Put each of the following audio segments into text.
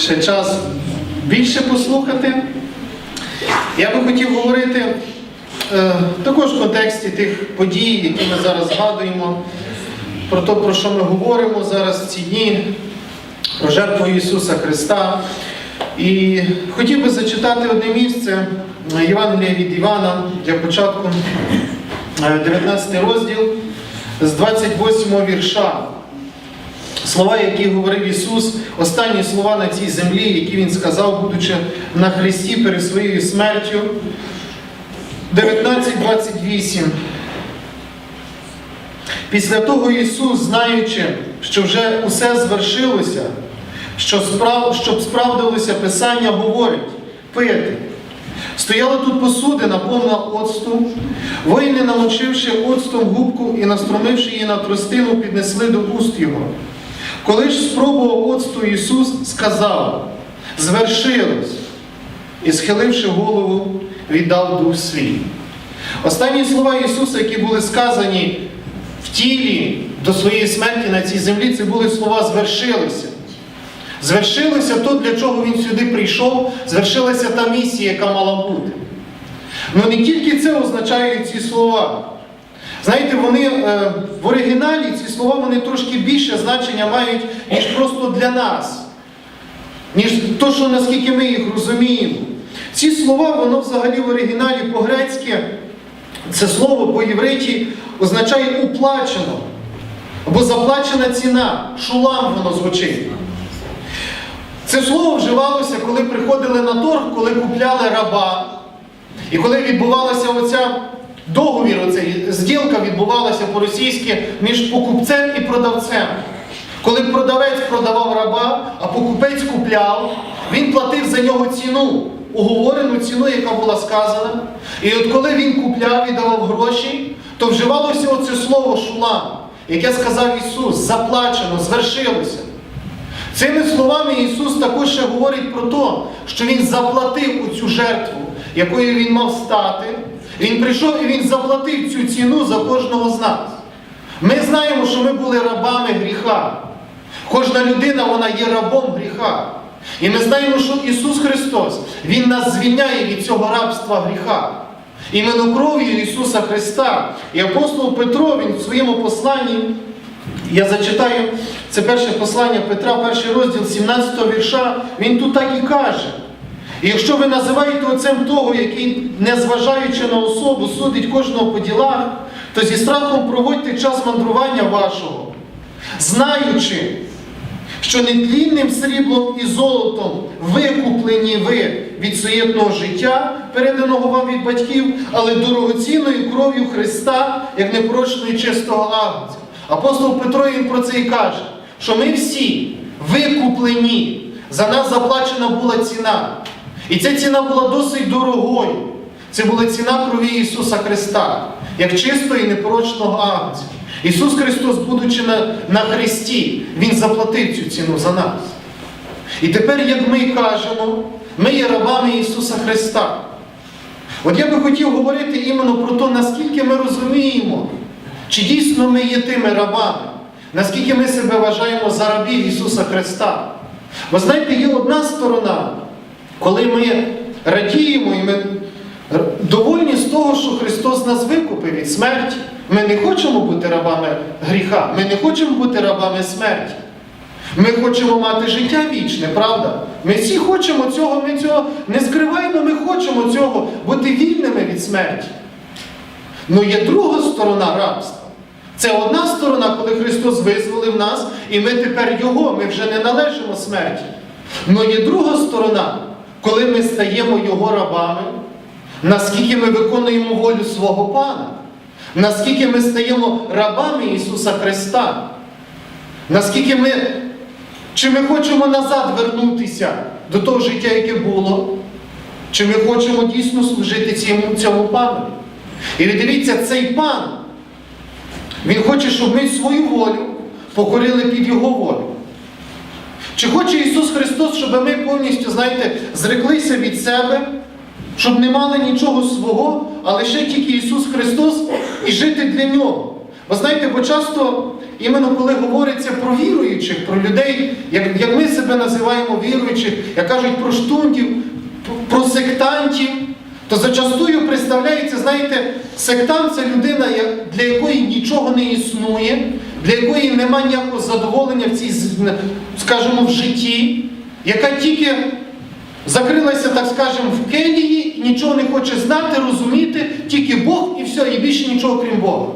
ще час більше послухати. Я би хотів говорити е, також в контексті тих подій, які ми зараз згадуємо, про те, про що ми говоримо зараз в ці дні, про жертву Ісуса Христа. І хотів би зачитати одне місце е, Євангелія від Івана для початку, е, 19 розділ з 28 вірша. Слова, які говорив Ісус, останні слова на цій землі, які Він сказав, будучи на Христі перед своєю смертю. 19.28. Після того Ісус, знаючи, що вже усе звершилося, що справ, щоб справдилося Писання, говорить пити. Стояла тут посудина, повна оцту. Воїни, намочивши оцтом губку і настромивши її на тростину, піднесли до уст його. Коли ж спробував оцту Ісус, сказав: звершилось, і, схиливши голову, віддав дух свій. Останні слова Ісуса, які були сказані в тілі до своєї смерті на цій землі, це були слова звершилися. Звершилося то, для чого він сюди прийшов, звершилася та місія, яка мала бути. Ну не тільки це означають ці слова. Знаєте, вони е, в оригіналі ці слова вони трошки більше значення мають, ніж просто для нас, ніж то, що наскільки ми їх розуміємо. Ці слова, воно взагалі в оригіналі по-грецьки, це слово по-євриті означає уплачено. Або заплачена ціна, шулам воно звучить. Це слово вживалося, коли приходили на торг, коли купляли раба. І коли відбувалася оця договір, оцей, зділка відбувалася по-російськи між покупцем і продавцем. Коли продавець продавав раба, а покупець купляв, він платив за нього ціну, уговорену ціну, яка була сказана. І от коли він купляв і давав гроші, то вживалося оце слово шулам, яке сказав Ісус, заплачено, звершилося. Цими словами Ісус також ще говорить про те, що Він заплатив у цю жертву, якою Він мав стати. Він прийшов і Він заплатив цю ціну за кожного з нас. Ми знаємо, що ми були рабами гріха. Кожна людина вона є рабом гріха. І ми знаємо, що Ісус Христос, Він нас звільняє від цього рабства гріха. Іменно кров'ю Ісуса Христа. І апостол Петро, він в своєму посланні я зачитаю це перше послання Петра, перший розділ 17 вірша, він тут так і каже. І якщо ви називаєте отцем того, який, незважаючи на особу, судить кожного по ділах, то зі страхом проводьте час мандрування вашого, знаючи, що нетлінним сріблом і золотом викуплені ви від суєтного життя, переданого вам від батьків, але дорогоцінною кров'ю Христа, як непорочної чистого агнця. Апостол Петро їм про це і каже, що ми всі викуплені, за нас заплачена була ціна. І ця ціна була досить дорогою. Це була ціна крові Ісуса Христа, як чистого і непорочного агнця. Ісус Христос, будучи на, на Христі, Він заплатив цю ціну за нас. І тепер, як ми кажемо, ми є рабами Ісуса Христа. От я би хотів говорити іменно про те, наскільки ми розуміємо, чи дійсно ми є тими рабами, наскільки ми себе вважаємо за рабів Ісуса Христа. Бо знаєте, є одна сторона, коли ми радіємо і ми довольні з того, що Христос нас викупив від смерті. Ми не хочемо бути рабами гріха, ми не хочемо бути рабами смерті. Ми хочемо мати життя вічне, правда? Ми всі хочемо цього, ми цього не скриваємо, ми хочемо цього бути вільними від смерті. Ну є друга сторона рабства. Це одна сторона, коли Христос визволив нас, і ми тепер Його, ми вже не належимо смерті. Ну є друга сторона, коли ми стаємо Його рабами, наскільки ми виконуємо волю свого Пана, наскільки ми стаємо рабами Ісуса Христа, наскільки ми, чи ми хочемо назад вернутися до того життя, яке було, чи ми хочемо дійсно служити цьому, цьому пану. І ви дивіться, цей пан, він хоче, щоб ми свою волю покорили під Його волю. Чи хоче Ісус Христос, щоб ми повністю, знаєте, зреклися від себе, щоб не мали нічого свого, а лише тільки Ісус Христос і жити для Нього? Ви знаєте, бо часто, іменно коли говориться про віруючих, про людей, як, як ми себе називаємо віруючих, як кажуть про штундів, про сектантів, то зачастую представляється, знаєте, сектант це людина, для якої нічого не існує, для якої немає ніякого задоволення в цій, скажімо, в житті, яка тільки закрилася, так скажемо, в келії, і нічого не хоче знати, розуміти, тільки Бог і все, і більше нічого крім Бога.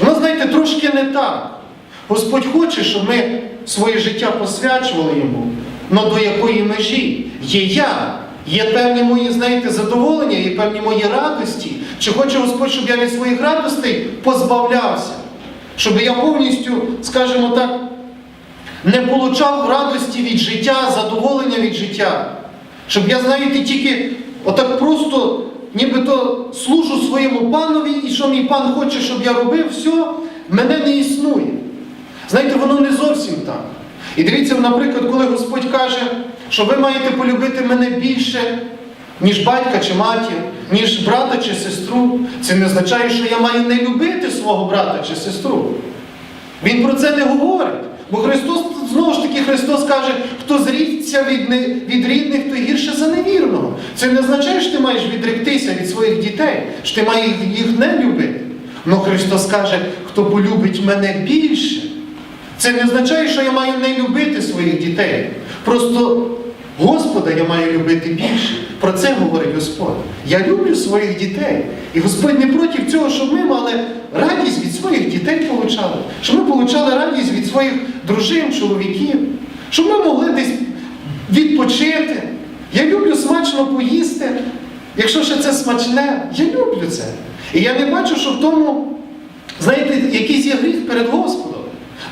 Воно, знаєте, трошки не так. Господь хоче, щоб ми своє життя посвячували йому. Но до якої межі? Є я, є певні мої, знаєте, задоволення, є певні мої радості. Чи хоче Господь, щоб я від своїх радостей позбавлявся? Щоб я повністю, скажімо так, не получав радості від життя, задоволення від життя. Щоб я, знаєте, тільки отак просто нібито служу своєму панові, і що мій пан хоче, щоб я робив, все, мене не існує. Знаєте, воно не зовсім так. І дивіться, наприклад, коли Господь каже, що ви маєте полюбити мене більше, ніж батька чи матір, ніж брата чи сестру, це не означає, що я маю не любити свого брата чи сестру. Він про це не говорить. Бо Христос, знову ж таки, Христос каже, хто зрікся від, не- від рідних, то гірше за невірного. Це не означає, що ти маєш відректися від своїх дітей, що ти маєш їх не любити. Но Христос каже, хто полюбить мене більше. Це не означає, що я маю не любити своїх дітей. Просто Господа я маю любити більше. Про це говорить Господь. Я люблю своїх дітей. І Господь не проти цього, щоб ми мали радість від своїх дітей получали. Щоб ми получали радість від своїх дружин, чоловіків. Щоб ми могли десь відпочити. Я люблю смачно поїсти. Якщо ще це смачне, я люблю це. І я не бачу, що в тому, знаєте, якийсь є гріх перед Господом.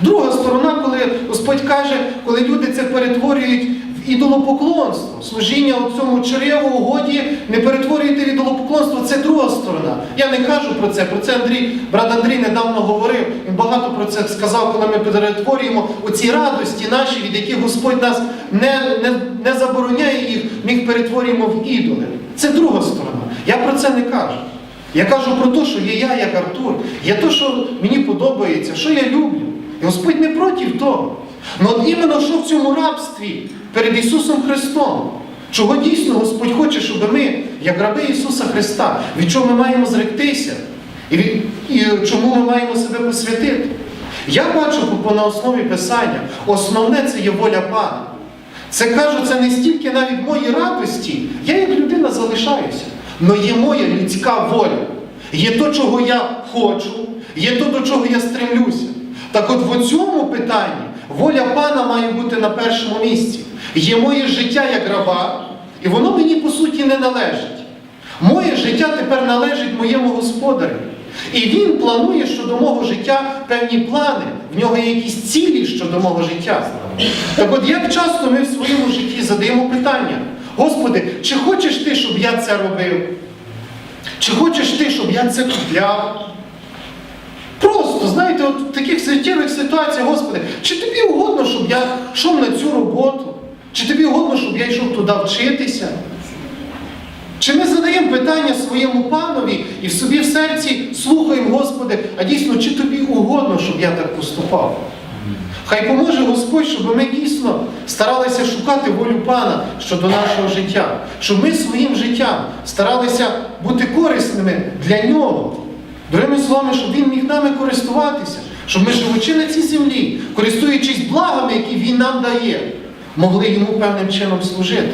Друга сторона, коли Господь каже, коли люди це перетворюють ідолопоклонство, служіння у цьому чреву, угоді, не перетворюйте в ідолопоклонство, це друга сторона. Я не кажу про це. Про це Андрій, брат Андрій недавно говорив. Він багато про це сказав, коли ми перетворюємо оці радості наші, від яких Господь нас не, не, не забороняє їх, ми їх перетворюємо в ідоли. Це друга сторона. Я про це не кажу. Я кажу про те, що є я, як Артур, є те, що мені подобається, що я люблю. І Господь не проти того. Ну от іменно що в цьому рабстві перед Ісусом Христом, чого дійсно Господь хоче, щоб ми, як раби Ісуса Христа, від чого ми маємо зректися, і, від, і чому ми маємо себе посвятити. Я бачу на основі Писання, основне це є воля Пана. Це кажу, це не стільки навіть мої радості. Я як людина залишаюся. але є моя людська воля. Є то, чого я хочу, є то, до чого я стремлюся. Так от в цьому питанні воля пана має бути на першому місці. Є моє життя як раба, і воно мені по суті не належить. Моє життя тепер належить моєму господарю. І він планує щодо мого життя певні плани. В нього є якісь цілі щодо мого життя. Так от як часто ми в своєму житті задаємо питання: Господи, чи хочеш ти, щоб я це робив? Чи хочеш ти, щоб я це купляв? Просто, знаєте, от в таких життєвих ситуаціях, Господи, чи тобі угодно, щоб я йшов на цю роботу? Чи тобі угодно, щоб я йшов туди вчитися? Чи ми задаємо питання своєму панові і в собі в серці слухаємо, Господи, а дійсно, чи тобі угодно, щоб я так поступав? Хай поможе Господь, щоб ми дійсно старалися шукати волю Пана щодо нашого життя, щоб ми своїм життям старалися бути корисними для нього. Другими словами, щоб Він міг нами користуватися, щоб ми, живучи на цій землі, користуючись благами, які Він нам дає, могли йому певним чином служити,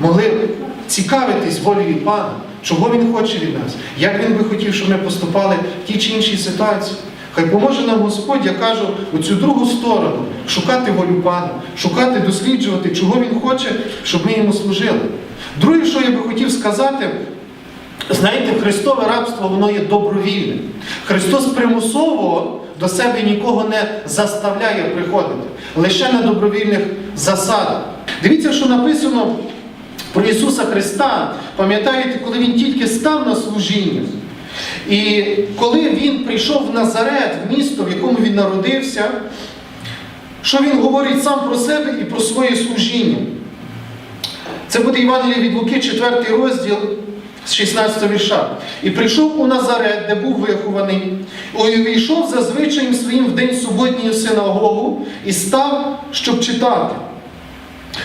могли цікавитись волею Пана, чого Він хоче від нас, як Він би хотів, щоб ми поступали в тій чи іншій ситуації. Хай поможе нам Господь, я кажу, у цю другу сторону шукати волю Пана, шукати, досліджувати, чого Він хоче, щоб ми йому служили. Друге, що я би хотів сказати, знаєте, Христове рабство воно є добровільним. Христос примусово до себе нікого не заставляє приходити, лише на добровільних засадах. Дивіться, що написано про Ісуса Христа. Пам'ятаєте, коли Він тільки став на служіння. І коли він прийшов в Назарет, в місто, в якому він народився, що він говорить сам про себе і про своє служіння? Це буде Євангеліє від Луки, 4 розділ з 16 вірша. І прийшов у Назарет, де був вихований, і увійшов за звичаєм своїм в день суботній синагогу і став, щоб читати.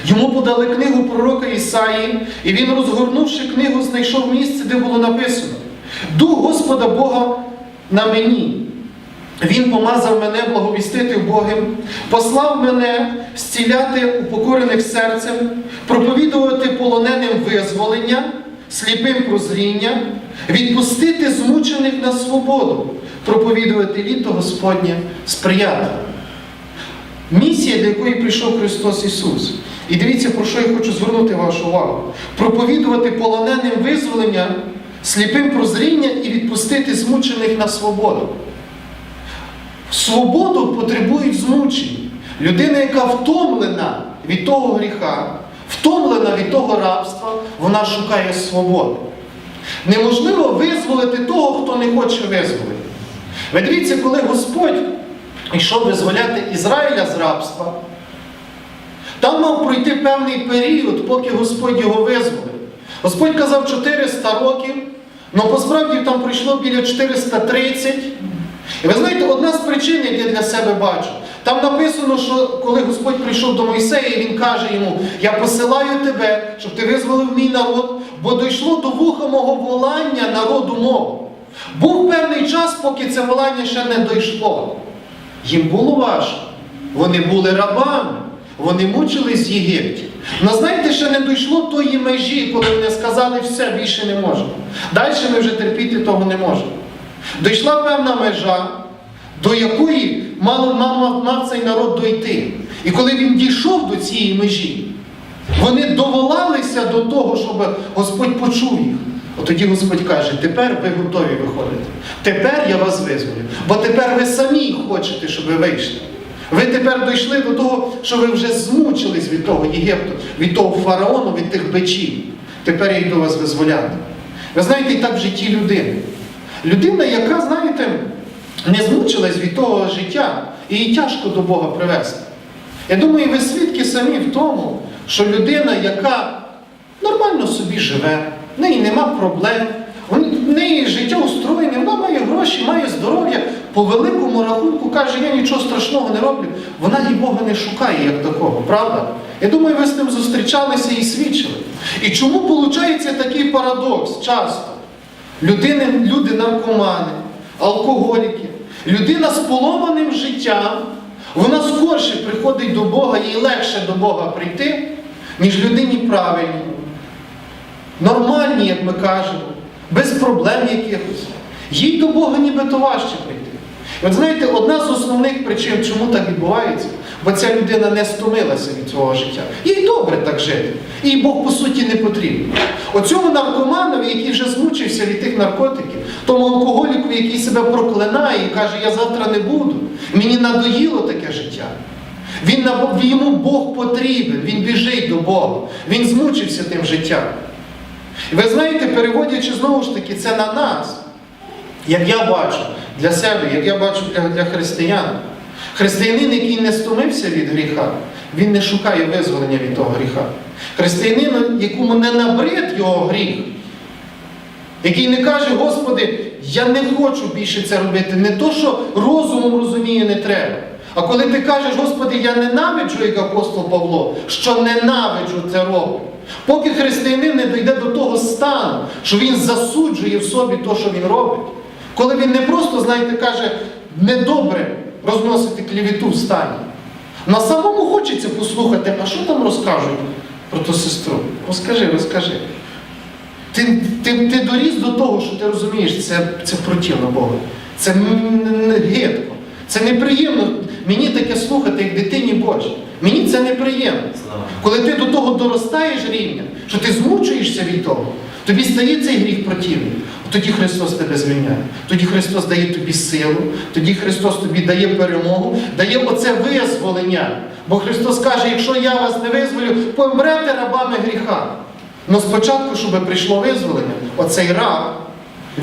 Йому подали книгу пророка Ісаї, і він, розгорнувши книгу, знайшов місце, де було написано: Дух Господа Бога на мені. Він помазав мене благовістити Богим, послав мене зціляти упокорених серцем, проповідувати полоненим визволення, сліпим прозріння, відпустити змучених на свободу, проповідувати літо Господнє сприяти. Місія, для якої прийшов Христос Ісус. І дивіться, про що я хочу звернути вашу увагу. Проповідувати полоненим визволення, сліпим прозріння і відпустити змучених на свободу. Свободу потребують змучені. Людина, яка втомлена від того гріха, втомлена від того рабства, вона шукає свободи. Неможливо визволити того, хто не хоче визволити. Ви дивіться, коли Господь йшов визволяти Ізраїля з рабства, там мав пройти певний період, поки Господь його визволив. Господь казав 400 років, але посправді там пройшло біля 430. І ви знаєте, одна з причин, яку я для себе бачу, там написано, що коли Господь прийшов до Мойсея, він каже йому: Я посилаю тебе, щоб ти визволив мій народ, бо дійшло до вуха мого волання народу мого. Був певний час, поки це волання ще не дійшло. Їм було важко. Вони були рабами, вони мучились в Єгипті. Но знаєте, ще не дійшло тої межі, коли вони сказали, все, більше не можемо. Далі ми вже терпіти того не можемо. Дійшла певна межа, до якої мав, мав, мав цей народ дойти. І коли він дійшов до цієї межі, вони доволалися до того, щоб Господь почув їх. От тоді Господь каже, тепер ви готові виходити. Тепер я вас визволю. Бо тепер ви самі хочете, щоб ви вийшли. Ви тепер дійшли до того, що ви вже змучились від того Єгипту, від того фараону, від тих бичів. Тепер я йду вас визволяти. Ви знаєте, і так в житті людини. Людина, яка, знаєте, не змучилась від того життя, і їй тяжко до Бога привести. Я думаю, ви свідки самі в тому, що людина, яка нормально собі живе, в неї нема проблем, в неї життя устроєне, вона має гроші, має здоров'я, по великому рахунку каже, я нічого страшного не роблю. Вона і Бога не шукає як такого, правда? Я думаю, ви з ним зустрічалися і свідчили. І чому виходить такий парадокс часто? Людини, люди наркомани, алкоголіки, людина з поломаним життям, вона скорше приходить до Бога, їй легше до Бога прийти, ніж людині правильній, нормальній, як ми кажемо, без проблем якихось. Їй до Бога нібито важче прийти. І от знаєте, одна з основних причин, чому так відбувається, бо ця людина не стомилася від свого життя. Їй добре так жити. Їй Бог, по суті, не потрібен. Оцьому наркоманові, який вже змучився від тих наркотиків, тому алкоголіку, який себе проклинає і каже, я завтра не буду. Мені надоїло таке життя. Він, Йому Бог потрібен, він біжить до Бога, він змучився тим життям. І ви знаєте, переводячи знову ж таки це на нас, як я бачу для себе, як я бачу для, для християн. Християнин, який не стомився від гріха, він не шукає визволення від того гріха. Християнин, якому не набрид його гріх, який не каже, Господи, я не хочу більше це робити. Не то, що розумом розуміє, не треба. А коли ти кажеш, Господи, я ненавиджу, як апостол Павло, що ненавиджу це роблю. Поки християнин не дійде до того стану, що він засуджує в собі те, що він робить, коли він не просто, знаєте, каже, недобре розносити клівіту в стані. На самому хочеться послухати, а що там розкажуть про ту сестру? Розкажи, розкажи. Ти, ти, ти доріс до того, що ти розумієш, це, це про тіло Бога. Це гидко. Це неприємно. Мені таке слухати, як дитині Божій. Мені це неприємно. Коли ти до того доростаєш рівня, що ти змучуєшся від того, тобі стає цей гріх противний. Тоді Христос тебе звільняє. Тоді Христос дає тобі силу, тоді Христос тобі дає перемогу, дає оце визволення. Бо Христос каже, якщо я вас не визволю, помрете рабами гріха. Но спочатку, щоб прийшло визволення, оцей раб,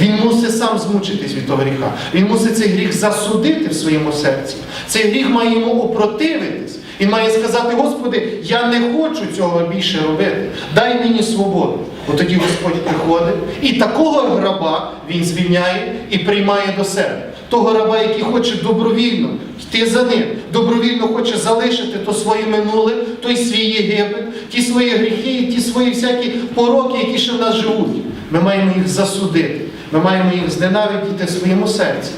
він мусить сам змучитись від того гріха. Він мусить цей гріх засудити в своєму серці. Цей гріх має йому опротивитись. Він має сказати, Господи, я не хочу цього більше робити. Дай мені свободу. Бо тоді Господь приходить і такого раба він звільняє і приймає до себе. Того раба, який хоче добровільно йти за ним, добровільно хоче залишити то своє минуле, той свій Єгипет, ті свої гріхи, ті свої всякі пороки, які ще в нас живуть. Ми маємо їх засудити, ми маємо їх зненавидіти в своєму серці.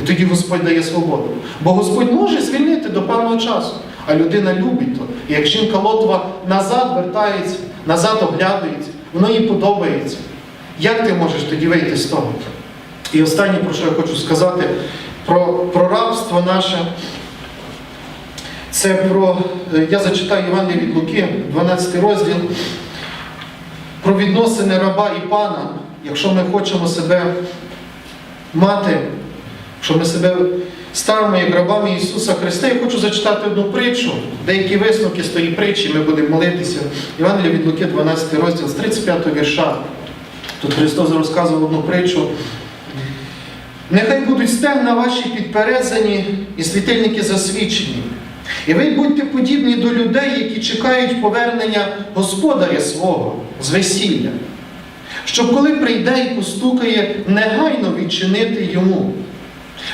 І тоді Господь дає свободу. Бо Господь може звільнити до певного часу, а людина любить то. І як жінка Лотова назад вертається, назад оглядується, воно їй подобається. Як ти можеш тоді вийти з того? І останнє, про що я хочу сказати, про, про рабство наше. Це про, е, я зачитаю Євангелія від Луки, 12 розділ, про відносини раба і пана, якщо ми хочемо себе мати, якщо ми себе ставимо як рабами Ісуса Христа, я хочу зачитати одну притчу, деякі висновки з тої притчі, ми будемо молитися. Євангелія від Луки, 12 розділ, з 35 вірша. Тут Христос розказував одну притчу. Нехай будуть стегна ваші підперезані і світильники засвічені. І ви будьте подібні до людей, які чекають повернення господаря свого з весілля, щоб коли прийде і постукає, негайно відчинити йому.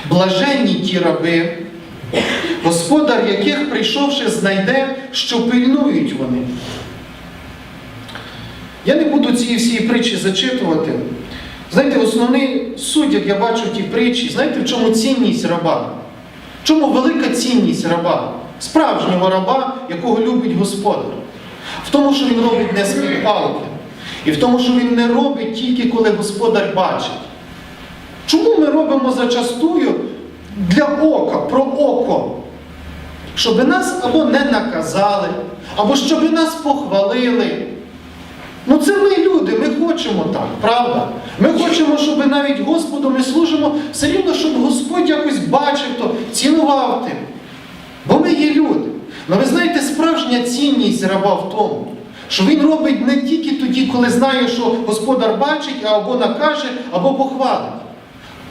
Блаженні ті раби, господар яких, прийшовши, знайде, що пильнують вони. Я не буду цієї всієї притчі зачитувати. Знаєте, основний суть, як я бачу ті притчі, знаєте, в чому цінність раба? В чому велика цінність раба? Справжнього раба, якого любить Господар. В тому, що він робить не з палки. І в тому, що він не робить тільки коли Господар бачить. Чому ми робимо зачастую для ока, про око? Щоб нас або не наказали, або щоб нас похвалили. Ну це ми люди, ми хочемо так, правда? Ми хочемо, щоб навіть Господу ми служимо все рівно, щоб Господь якось бачив то, цінував тим. Бо ми є люди. Але ви знаєте, справжня цінність раба в тому, що він робить не тільки тоді, коли знає, що Господар бачить, або накаже, або похвалить.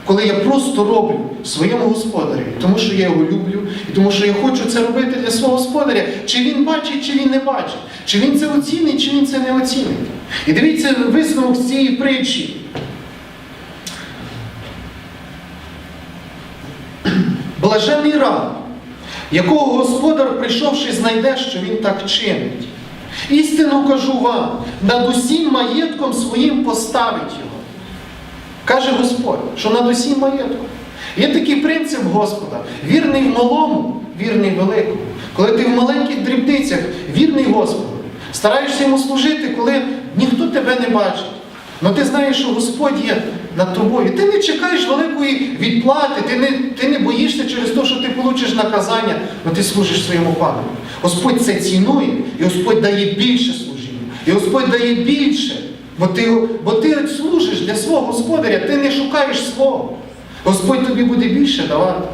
Коли я просто роблю своєму господарю, тому що я його люблю, і тому що я хочу це робити для свого господаря, чи він бачить, чи він не бачить, чи він це оцінить, чи він це не оцінить. І дивіться висновок з цієї притчі. Блажений раб, якого господар, прийшовши, знайде, що він так чинить. Істину кажу вам, над усім маєтком своїм поставить його. Каже Господь, що над усім маєтком. Є такий принцип Господа: вірний в малому, вірний в великому. Коли ти в маленьких дрібницях вірний Господу, стараєшся йому служити, коли ніхто тебе не бачить. Але ти знаєш, що Господь є над тобою. Ти не чекаєш великої відплати, ти не, ти не боїшся через те, що ти получиш наказання, але ти служиш своєму пану. Господь це цінує, і Господь дає більше служіння. І Господь дає більше. Бо ти, бо ти служиш для свого господаря, ти не шукаєш свого. Господь тобі буде більше давати.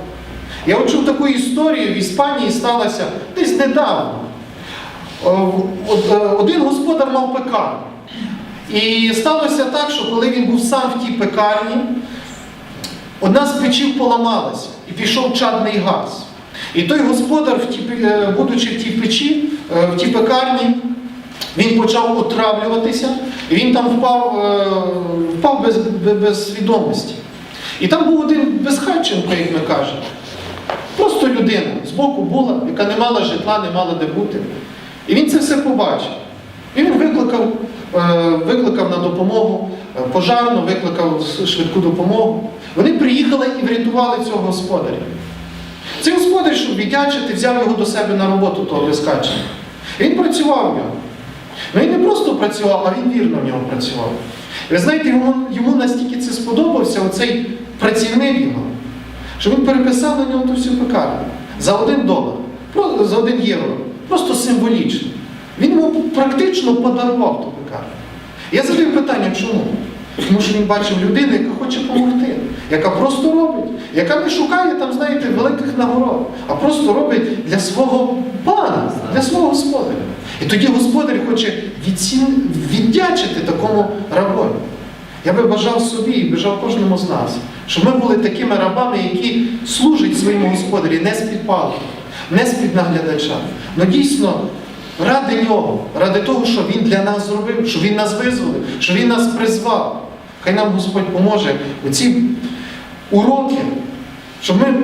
Я чув таку історію в Іспанії сталося десь недавно. Е, Один господар мав пекарню. І сталося так, що коли він був сам в тій пекарні, одна з печів поламалася і пішов чадний газ. І той господар, е, будучи в тій печі, е, в тій пекарні, він почав отравлюватися, і він там впав, е, впав без, без, свідомості. І там був один безхатченко, як ми кажемо. Просто людина з боку була, яка не мала житла, не мала де бути. І він це все побачив. І він викликав, викликав на допомогу е, пожарну, викликав швидку допомогу. Вони приїхали і врятували цього господаря. Цей господар, щоб віддячити, взяв його до себе на роботу того безкачення. Він працював в нього. Ну він не просто працював, а він вірно в нього працював. І ви знаєте, йому, йому настільки це сподобався, оцей працівник його, що він переписав на нього ту всю пекарню за один долар, за один євро. Просто символічно. Він йому практично подарував. Я задаю питання, чому? Тому що він бачив людину, яка хоче допомогти, яка просто робить, яка не шукає там, знаєте, великих нагород, а просто робить для свого пана, для свого господаря. І тоді господар хоче віддячити такому рабові. Я би бажав собі і бажав кожному з нас, щоб ми були такими рабами, які служать своєму господарі не з-під палки, не з-під наглядача. але дійсно Ради нього, ради того, що Він для нас зробив, що Він нас визволив, що Він нас призвав. Хай нам Господь поможе у ці уроки, щоб ми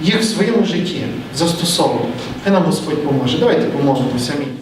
їх в своєму житті застосовували. Хай нам Господь поможе. Давайте поможемо Амінь.